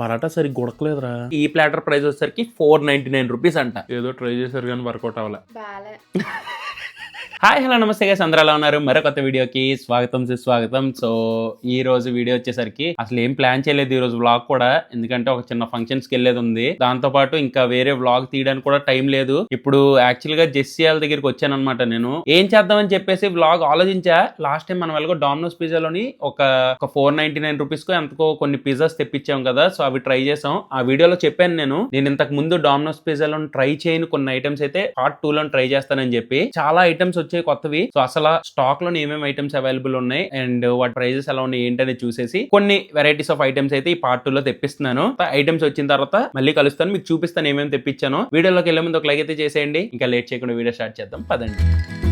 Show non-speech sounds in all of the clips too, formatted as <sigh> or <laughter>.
పరాటా సరిగ్గా ఉడకలేదురా. ఈ ప్లాటర్ ప్రైస్ వచ్చేసరికి ఫోర్ నైన్టీ నైన్ రూపీస్ అంట. ఏదో ట్రై చేశారు కానీ వర్కౌట్ అవ్వలే. బాలే. హాయ్ హలో నమస్తే గైస్ అందరూ ఎలా ఉన్నారు? మరో కొత్త వీడియోకి స్వాగతం సుస్వాగతం. సో ఈ రోజు వీడియో వచ్చేసరికి అసలు ఏం ప్లాన్ చేయలేదు ఈ రోజు వ్లాగ్ కూడా. ఎందుకంటే ఒక చిన్న ఫంక్షన్స్కి వెళ్ళేది ఉంది. దాంతో పాటు ఇంకా వేరే వ్లాగ్ తీయడానికి కూడా టైం లేదు. ఇప్పుడు యాక్చువల్గా జెస్సీ వాళ్ళ దగ్గరికి వచ్చాను అనమాట నేను. ఏం చేద్దామని చెప్పేసి వ్లాగ్ ఆలోచించా. లాస్ట్ టైం మనం వెళ్ళగో డామినోస్ పిజ్జాలోని ఒక ఒక ఫోర్ నైన్టీ నైన్ రూపీస్కు ఎంతకో కొన్ని పిజ్జాస్ తెప్పించాం కదా. సో అవి ట్రై చేసాం ఆ వీడియోలో చెప్పాను నేను. నేను ఇంతకు ముందు డామినోస్ పిజ్జాలో ట్రై చేయని కొన్ని ఐటమ్స్ అయితే పార్ట్ టూ లో ట్రై చేస్తానని చెప్పి. చాలా ఐటమ్స్ వచ్చాయి కొత్తవి. సో అసలు స్టాక్లో ఏమేమి ఐటమ్స్ అవైలబుల్ ఉన్నాయి అండ్ వాటి ప్రైజెస్ ఎలా ఉన్నాయి ఏంటని చూసేసి కొన్ని వెరైటీస్ ఆఫ్ ఐటమ్స్ అయితే ఈ పార్ట్లో తెప్పిస్తున్నాను. ఐటమ్స్ వచ్చిన తర్వాత మళ్ళీ కలుస్తాను. మీకు చూపిస్తాను ఏమేమి తెప్పించాను. వీడియోలోకి వెళ్ళే ముందు ఒక లైక్ అయితే చేసేయండి. ఇంకా లేట్ చేయకుండా వీడియో స్టార్ట్ చేద్దాం. పదండి.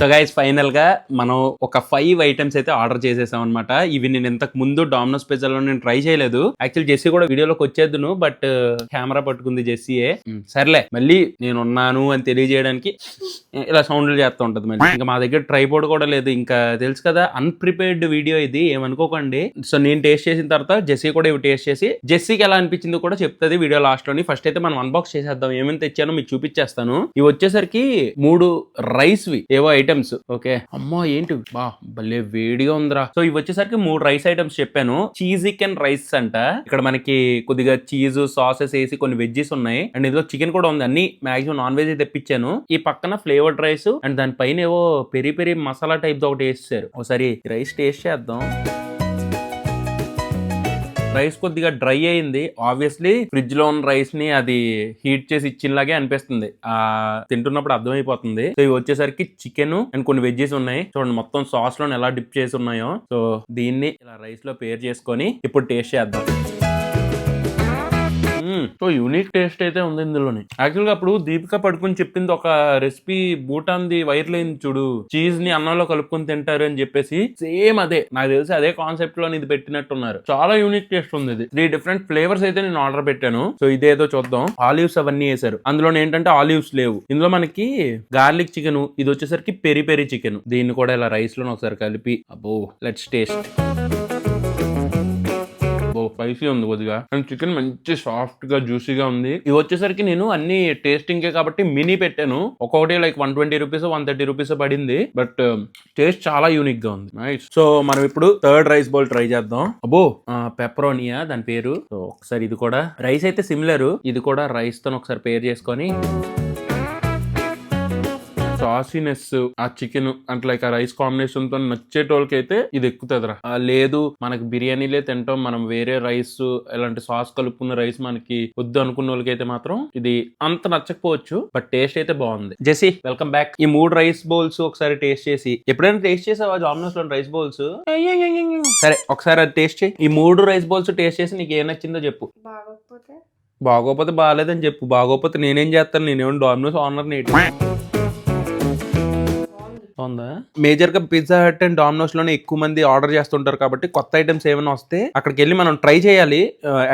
సో గైస్ ఫైనల్గా మనం ఒక ఫైవ్ ఐటమ్స్ అయితే ఆర్డర్ చేసేసాం అనమాట ఇవి నేను ఇంతకు ముందు డామినోస్ పిజ్జాలో నేను ట్రై చేయలేదు. యాక్చువల్ జెస్సీ కూడా వీడియోలోకి వచ్చేద్దును బట్ కెమెరా పట్టుకుంది జెస్సీయే ఉమ్, సర్లే మళ్ళీ నేను ఉన్నాను అని తెలియజేయడానికి ఇలా సౌండ్లు చేస్తూ ఉంటది మళ్ళీ. ఇంకా మా దగ్గర ట్రైపోర్డ్ కూడా లేదు. ఇంకా తెలుసు కదా అన్ప్రిపేర్డ్ వీడియో ఇది ఏమనుకోకండి. సో నేను టేస్ట్ చేసిన తర్వాత జెస్సీ కూడా ఇవి టేస్ట్ చేసి జెస్సీకి ఎలా అనిపించిందో కూడా చెప్తుంది వీడియో లాస్ట్లోని. ఫస్ట్ అయితే మనం అన్బాక్స్ చేసేద్దాం ఏమేమి తెచ్చానో మీకు చూపించేస్తాను. ఇవి వచ్చేసరికి మూడు రైస్ వి. ఏవో ఐటమ్స్ ఓకే అమ్మా ఏంటి? బా భలే వేడిగా ఉందిరా. సో ఇవి వచ్చేసరికి మూడు రైస్ ఐటమ్స్ చెప్పాను. చీజ్ చికెన్ రైస్ అంట. ఇక్కడ మనకి కొద్దిగా చీజ్ సాసెస్ వేసి కొన్ని వెజ్జెస్ ఉన్నాయి. అండ్ ఇందులో చికెన్ కూడా ఉంది. అన్ని మాక్సిమం నాన్ వెజ్ తెప్పించాను. ఈ పక్కన ఫ్లేవర్డ్ రైస్ అండ్ దానిపైన ఏవో పెరి పెరి మసాలా టైప్ ఒకటి వేస్తారు ఒకసారి రైస్ టేస్ట్ చేద్దాం. రైస్ కొద్దిగా డ్రై అయింది. ఆబ్వియస్లీ ఫ్రిడ్జ్లో ఉన్న రైస్ని అది హీట్ చేసి ఇచ్చినలాగే అనిపిస్తుంది. ఆ తింటున్నప్పుడు అర్థమైపోతుంది. సో ఇవి వచ్చేసరికి చికెన్ అండ్ కొన్ని వెజ్జెస్ ఉన్నాయి. చూడండి మొత్తం సాస్లో ఎలా డిప్ చేసి ఉన్నాయో. సో దీన్ని ఇలా రైస్లో పేర్ చేసుకొని ఇప్పుడు టేస్ట్ చేద్దాం. సో యూనిక్ టేస్ట్ అయితే ఉంది ఇందులోని. యాక్చువల్గా అప్పుడు దీపిక పడుకుని చెప్పింది ఒక రెసిపీ భూటాన్ది వైర్ లైన్ చూడు. చీజ్ని అన్నంలో కలుపుకొని తింటారు అని చెప్పేసి సేమ్ అదే. నాకు తెలిసి అదే కాన్సెప్ట్లో ఇది పెట్టినట్టున్నారు. చాలా యూనిక్ టేస్ట్ ఉంది ఇది. త్రీ డిఫరెంట్ ఫ్లేవర్స్ అయితే నేను ఆర్డర్ పెట్టాను. సో ఇదేదో చూద్దాం. ఆలివ్స్ అవన్నీ వేసారు అందులో ఏంటంటే ఆలివ్స్ లేవు. ఇందులో మనకి గార్లిక్ చికెన్ ఇది వచ్చేసరికి పెరి పెరి చికెన్ దీన్ని కూడా ఇలా రైస్లో ఒకసారి కలిపి. అబ్బో లెట్స్ టేస్ట్ స్పైసీ ఉంది కొద్దిగా. అండ్ చికెన్ మంచి సాఫ్ట్గా జ్యూసీగా ఉంది. ఇవి వచ్చేసరికి నేను అన్ని టేస్టింగ్ కాబట్టి మినీ పెట్టాను. ఒక్కొక్కటి like one twenty rupees one thirty rupees పడింది. బట్ టేస్ట్ చాలా యూనిక్గా ఉంది. నైస్. సో మనం ఇప్పుడు థర్డ్ రైస్ బౌల్ ట్రై చేద్దాం. అబ్బో! పెప్పరోనియా దాని పేరు. సో ఒకసారి ఇది కూడా. రైస్ అయితే సిమిలర్. ఇది కూడా రైస్తో ఒకసారి పేర్ చేసుకొని. సాసీనెస్ ఆ చికెన్ అంటే లైక్ ఆ రైస్ కాంబినేషన్తో నచ్చేటోళ్ళకి అయితే ఇది ఎక్కుతుందిరా. లేదు మనకి బిర్యానీలే తింటాం మనం వేరే రైస్ ఇలాంటి సాస్ కలుపుకున్న రైస్ మనకి వద్దు అనుకున్న వాళ్ళకి అయితే మాత్రం ఇది అంత నచ్చకపోవచ్చు బట్ టేస్ట్ అయితే బాగుంది. జెసి వెల్కమ్ బ్యాక్ ఈ మూడు రైస్ బౌల్స్ ఒకసారి టేస్ట్ చేసి ఎప్పుడైనా టేస్ట్ చేసావా జామినోస్లో రైస్ బౌల్స్ సరే ఒకసారి అది టేస్ట్ చేయి. ఈ మూడు రైస్ బౌల్స్ టేస్ట్ చేసి నీకు ఏం నచ్చిందో చెప్పు. బాగోకపోతే? బాగోపోతే బాగాలేదని చెప్పు. బాగోపోతే నేనేం చేస్తాను? నేనేమో డామినోస్ ఆనర్ నేటి ఉందా మేజర్గా పిజ్జా హట్ అండ్ డామినోస్లోనే ఎక్కువ మంది ఆర్డర్ చేస్తుంటారు కాబట్టి కొత్త ఐటమ్స్ ఏమైనా వస్తే అక్కడికి వెళ్ళి మనం ట్రై చేయాలి.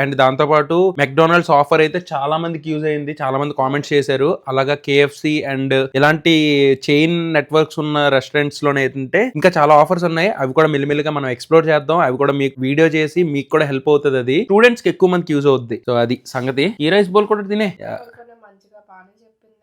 అండ్ దాంతో పాటు మెక్డొనాల్డ్స్ ఆఫర్ అయితే చాలా మందికి యూజ్ అయింది. చాలా మంది కామెంట్స్ చేశారు. అలాగా కేఎఫ్సి అండ్ ఇలాంటి చైన్ నెట్వర్క్స్ ఉన్న రెస్టారెంట్స్లోనే అయితే ఇంకా చాలా ఆఫర్స్ ఉన్నాయి. అవి కూడా మెల్లిమెల్లిగా మనం ఎక్స్ప్లోర్ చేద్దాం. అవి కూడా మీకు వీడియో చేసి మీకు కూడా హెల్ప్ అవుతుంది అది. స్టూడెంట్స్కి ఎక్కువ మందికి యూజ్ అవుద్ది. సో అది సంగతి. ఈ రైస్ బౌల్ కూడా తినే అనుకునే మంచిగా బాగానే చెప్పింది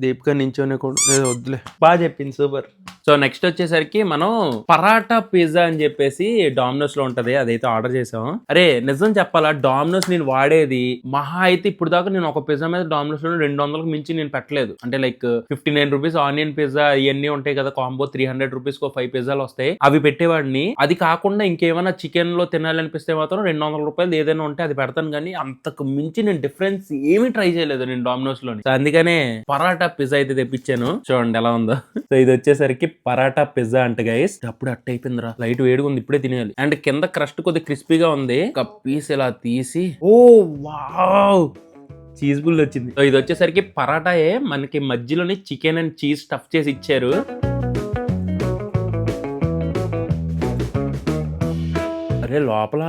దీపిక నించోనే కూడా వద్దులే. బాగా చెప్పింది సూపర్. సో నెక్స్ట్ వచ్చేసరికి మనం పరాటా పిజ్జా అని చెప్పేసి డామినోస్లో ఉంటది అదైతే ఆర్డర్ చేసాం. అరే నిజం చెప్పాలా? డామినోస్ నేను వాడేది మహా అయితే ఇప్పుడు దాకా నేను ఒక పిజ్జా మీద డామినోస్లో రెండు వందలకు మించి నేను పెట్టలేదు. అంటే like fifty nine rupees onion pizza ఇవన్నీ ఉంటాయి కదా కాంబో త్రీ హండ్రెడ్ రూపీస్ కో ఫైవ్ పిజ్జాలు వస్తాయి. అవి పెట్టేవాడిని. అది కాకుండా ఇంకేమైనా చికెన్లో తినాలనిపిస్తే మాత్రం రెండు వందల రూపాయలు ఏదైనా ఉంటే అది పెడతాను కానీ అంతకు మించి నేను డిఫరెన్స్ ఏమీ ట్రై చేయలేదు నేను డామినోస్లోని. సో అందుకనే పరాటా పిజ్జా అయితే తెప్పించాను. చూడండి ఎలా ఉందో. సో ఇది వచ్చేసరికి పరాటా పిజ్జా అంట గైస్ అప్పుడు అట్ట అయిపోయిందిరా. లైట్ వేడిగా ఉంది ఇప్పుడే తినేయాలి. అండ్ కింద క్రస్ట్ కొద్దిగా క్రిస్పీగా ఉంది. ఒక పీస్ ఇలా తీసి. ఓ వావ్! చీజ్ బుల్ వచ్చింది. ఇది వచ్చేసరికి పరాటాయే. మనకి మధ్యలోని చికెన్ అండ్ చీజ్ స్టఫ్ చేసి ఇచ్చారు. అరే లోపల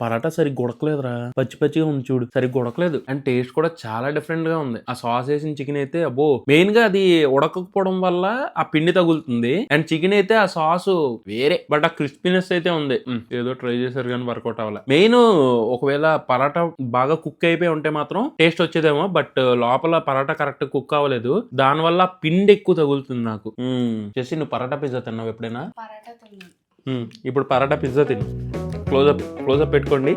పరాటా సరిగ్గా ఉడకలేదురా. పచ్చి పచ్చిగా ఉంది చూడు. సరిగ్గా ఉడకలేదు. అండ్ టేస్ట్ కూడా చాలా డిఫరెంట్గా ఉంది. ఆ సాస్ వేసిన చికెన్ అయితే అబ్బో మెయిన్గా అది ఉడకకపోవడం వల్ల ఆ పిండి తగులుతుంది. అండ్ చికెన్ అయితే ఆ సాస్ వేరే బట్ ఆ క్రిస్పీనెస్ అయితే ఉంది. ఏదో ట్రై చేశారు కానీ వర్కౌట్ అవ్వాలి. మెయిన్ ఒకవేళ పరాటా బాగా కుక్ అయిపోయి ఉంటే మాత్రం టేస్ట్ వచ్చేదేమో బట్ లోపల పరాటా కరెక్ట్ కుక్ అవ్వలేదు. దానివల్ల పిండి ఎక్కువ తగులుతుంది నాకు. చేసి నువ్వు పరాటా పిజ్జా తిన్నావు ఎప్పుడైనా. ఇప్పుడు పరాటా పిజ్జా తిను. క్లోజప్ క్లోజప్ పెట్టుకోండి.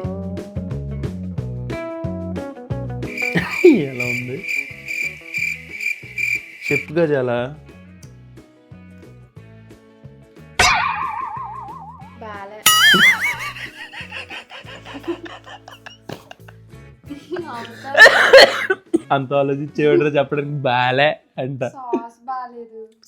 ఎలా ఉంది? చెప్పుగా చాలా బాలే. అంత ఆలోచించేవాడు చెప్పడానికి బాలే అంట.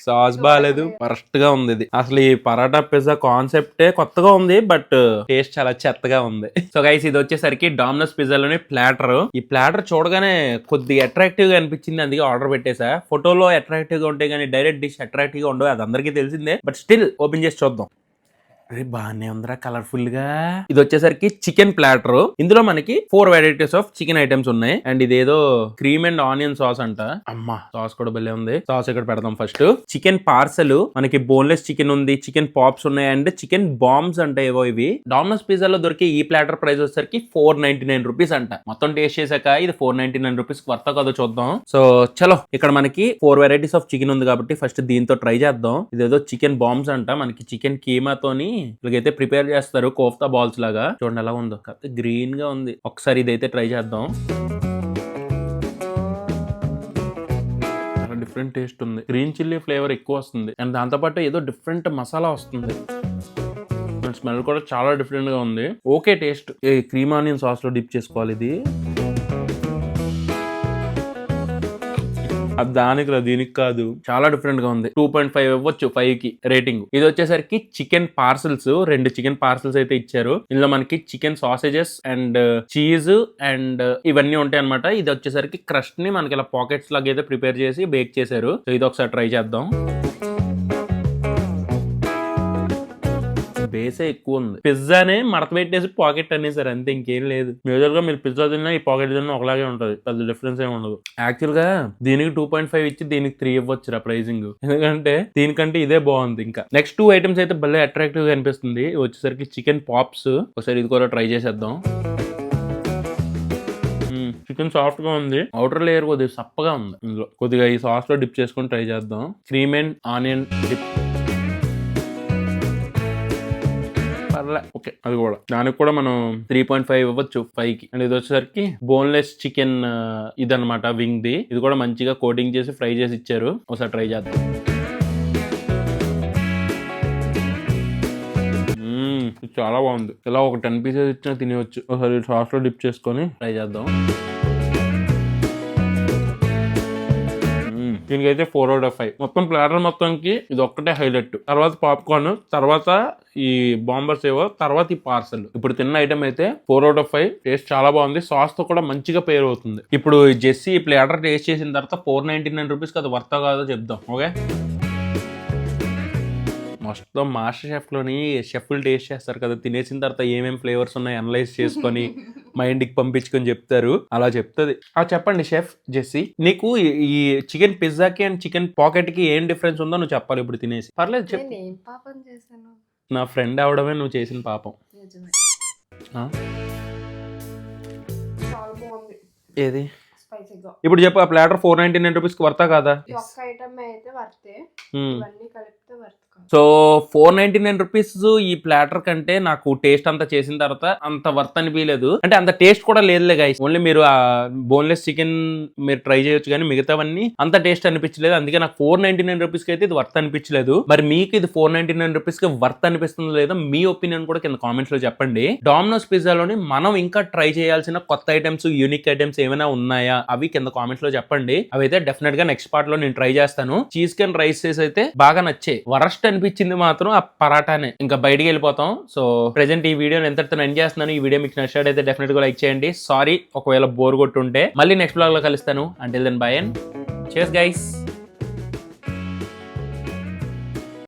సాస్ బాగాలేదు. వరస్ట్గా ఉంది ఇది. అసలు ఈ పరాటా పిజ్జా కాన్సెప్టే కొత్తగా ఉంది బట్ టేస్ట్ చాలా చెత్తగా ఉంది. సో గైస్ ఇది వచ్చేసరికి డామినోస్ పిజ్జాలోని ప్లాటర్ ఈ ప్లాటర్ చూడగానే కొద్దిగా అట్రాక్టివ్గా అనిపించింది. అందుకే ఆర్డర్ పెట్టేసా. ఫోటోలో అట్రాక్టివ్గా ఉంటాయి కానీ డైరెక్ట్ డిష్ అట్రాక్టివ్గా ఉండవు. అది అందరికీ తెలిసిందే. బట్ స్టిల్ ఓపెన్ చేసి చూద్దాం. అరే బాగానే ఉందిరా కలర్ఫుల్గా. ఇది వచ్చేసరికి చికెన్ ప్లాటర్ ఇందులో మనకి four varieties of chicken items ఉన్నాయి. అండ్ ఇదేదో క్రీమ్ అండ్ ఆనియన్ సాస్ అంట. అమ్మా. సాస్ కూడా భలే ఉంది. సాస్ ఇక్కడ పెడదాం ఫస్ట్ చికెన్ పార్సల్ మనకి బోన్లెస్ చికెన్ ఉంది చికెన్ పాప్స్ ఉన్నాయి అండ్ చికెన్ బాంబ్స్ అంట ఏవో ఇవి. డామినోస్ పిజ్జాలో దొరికే ఈ ప్లాటర్ ప్రైస్ వచ్చేసరికి ఫోర్ నైన్టీ నైన్ రూపీస్ అంట. మొత్తం టేస్ట్ చేశాక ఇది four ninety nine rupees worth కదా చూద్దాం. సో చలో. ఇక్కడ మనకి ఫోర్ వెరైటీస్ ఆఫ్ చికెన్ ఉంది కాబట్టి ఫస్ట్ దీంతో ట్రై చేద్దాం. ఇదేదో చికెన్ బాంబ్స్ అంట. మనకి చికెన్ కీమాతోని ఇలాగైతే ప్రిపేర్ చేస్తారు కోఫ్తా బాల్స్ లాగా. చూడండి ఎలా ఉందో. కాకపోతే గ్రీన్గా ఉంది. ఒకసారి ఇదైతే ట్రై చేద్దాం. డిఫరెంట్ టేస్ట్ ఉంది. గ్రీన్ చిల్లీ ఫ్లేవర్ ఎక్కువ వస్తుంది. అండ్ దాంతోపాటు ఏదో డిఫరెంట్ మసాలా వస్తుంది. స్మెల్ కూడా చాలా డిఫరెంట్గా ఉంది. ఓకే టేస్ట్ క్రీమ్ ఆనియన్ సాస్లో డిప్ చేసుకోవాలి ఇది. అది దానికి రా దీనికి కాదు. చాలా డిఫరెంట్గా ఉంది. టూ పాయింట్ ఫైవ్ ఇవ్వచ్చు ఫైవ్కి రేటింగ్ ఇది వచ్చేసరికి చికెన్ పార్సల్స్ రెండు చికెన్ పార్సల్స్ అయితే ఇచ్చారు. ఇందులో మనకి chicken sausages and cheese and ఇవన్నీ ఉంటాయి అనమాట ఇది వచ్చేసరికి క్రస్ట్ని మనకి ఇలా పాకెట్స్ లాగా అయితే ప్రిపేర్ చేసి బేక్ చేశారు. సో ఇది ఒకసారి ట్రై చేద్దాం. బేసే ఎక్కువ ఉంది పిజ్జానే మడత పెట్టేసి పాకెట్ అనేసారు అంతే ఇంకేం లేదు. మేజర్గా మీరు పిజ్జా తిన్నా ఈ పాకెట్ తిన్నా ఒకలాగే ఉంటుంది పెద్ద డిఫరెన్స్ ఏమి ఉండదు. యాక్చువల్గా దీనికి టూ పాయింట్ ఫైవ్ ఇచ్చి దీనికి త్రీ ఇవ్వచ్చు ప్రైజింగ్. ఎందుకంటే దీనికంటే ఇదే బాగుంది ఇంకా. నెక్స్ట్ టూ ఐటమ్స్ అయితే భలే అట్రాక్టివ్గా అనిపిస్తుంది. వచ్చేసరికి చికెన్ పాప్స్ ఒకసారి ఇది కూడా ట్రై చేసేద్దాం. చికెన్ సాఫ్ట్గా ఉంది. అవుటర్ లేయర్ కొద్దిగా సప్పగా ఉంది. ఇందులో కొద్దిగా ఈ సాస్లో డిప్ చేసుకొని ట్రై చేద్దాం. క్రీమ్ అండ్ ఆనియన్ డిప్ పర్లే ఓకే అది కూడా. దానికి కూడా మనం త్రీ పాయింట్ ఫైవ్ ఇవ్వచ్చు ఫైవ్కి అండ్ ఇది వచ్చేసరికి బోన్లెస్ చికెన్ ఇదన్నమాట వింగ్ ది ఇది కూడా మంచిగా కోటింగ్ చేసి ఫ్రై చేసి ఇచ్చారు. ఒకసారి ట్రై చేద్దాం. చాలా బాగుంది. ఇలా ఒక టెన్ పీసెస్ ఇచ్చినా తినవచ్చు ఒకసారి సాస్లో డిప్ చేసుకొని ట్రై చేద్దాం. దీనికైతే ఫోర్ అవుట్ ఆఫ్ ఫైవ్. మొత్తం ప్లాటర్ మొత్తంకి ఇది ఒక్కటే హైలైట్. తర్వాత పాప్కార్న్ తర్వాత ఈ బాంబర్స్ ఏవో తర్వాత ఈ పార్సల్. ఇప్పుడు తిన్న ఐటమ్ అయితే four out of five. Taste చాలా బాగుంది. సాస్తో కూడా మంచిగా పేరు అవుతుంది. ఇప్పుడు జెస్సీ ఈ ప్లాటర్ టేస్ట్ చేసిన తర్వాత ఫోర్ నైన్టీ నైన్ రూపీస్ అది వర్త కాదో చెప్దాం. ఓకే? మొత్తం మాస్టర్ షెఫ్లోని షెఫ్లు టేస్ట్ చేస్తారు కదా తినేసిన తర్వాత ఏమేం ఫ్లేవర్స్ ఉన్నాయి అనలైజ్ చేసుకొని <laughs> మా ఇంటికి పంపించుకొని చెప్తారు. అలా చెప్తుంది. ఆ చెప్పండి షెఫ్ జెస్సీ నీకు ఈ- చికెన్ పిజ్జాకి అండ్ చికెన్ పాకెట్కి ఏం డిఫరెన్స్ ఉందో నువ్వు చెప్పాలి ఇప్పుడు తినేసి. పర్లేదు చెప్పు. నేను ఏం పాపం చేశాను? నా ఫ్రెండ్ అవడమే నువ్వు చేసిన పాపం. నిజమే. ఆ? చాలా బాగుంది. ఏది? స్పైసీగా. ఇప్పుడు చెప్పు ఆ ప్లాటర్ ఫోర్ నైన్టీ నైన్ రూపీస్కి వర్తా కాదా? ఈ ఒక్క ఐటమ్ అయితే వర్తే. ఇవన్నీ కలిపితే వర్త్. కాదు so four ninety nine rupees ఈ ప్లాటర్ కంటే నాకు టేస్ట్ అంతా చేసిన తర్వాత అంత వర్త్ అనిపించలేదు. అంటే అంత టేస్ట్ కూడా లేదులే గైస్ ఓన్లీ మీరు ఆ బోన్లెస్ చికెన్ మీరు ట్రై చేయొచ్చు కానీ మిగతావన్నీ అంత టేస్ట్ అనిపించలేదు. అందుకే నాకు ఫోర్ నైన్టీ నైన్ రూపీస్కి అయితే ఇది వర్త్ అనిపించలేదు. మరి మీకు ఇది ఫోర్ నైన్టీ నైన్ రూపీస్కి వర్త్ అనిపిస్తుందో లేదో మీ ఒపీనియన్ కూడా కింద కామెంట్స్లో చెప్పండి. డామినోస్ పిజ్జాలోని మనం ఇంకా ట్రై చేయాల్సిన కొత్త ఐటమ్స్ యూనిక్ ఐటమ్స్ ఏమైనా ఉన్నాయా? అవి కింద కామెంట్స్లో చెప్పండి. అవి అయితే డెఫినెట్గా నెక్స్ట్ పార్ట్లో నేను ట్రై చేస్తాను. చీజ్ కెన్ రైసెస్ అయితే బాగా నచ్చాయి వరస్ట్ అనిపించింది మాత్రం ఆ పరాటానే. ఇంకా బయటికి వెళ్ళిపోతాం. సో ప్రెసెంట్ ఈ వీడియోని ఎంతటితో ఎండ్ చేస్తున్నాను. ఈ వీడియో మీకు నచ్చినట్టయితే డెఫినెట్గా లైక్ చేయండి. సారీ ఒకవేళ బోర్ కొట్టుంటే. మళ్ళీ నెక్స్ట్ బ్లాగ్లో కలుస్తాను. అంటిల్ దెన్ బై అండ్ చేస్ గైస్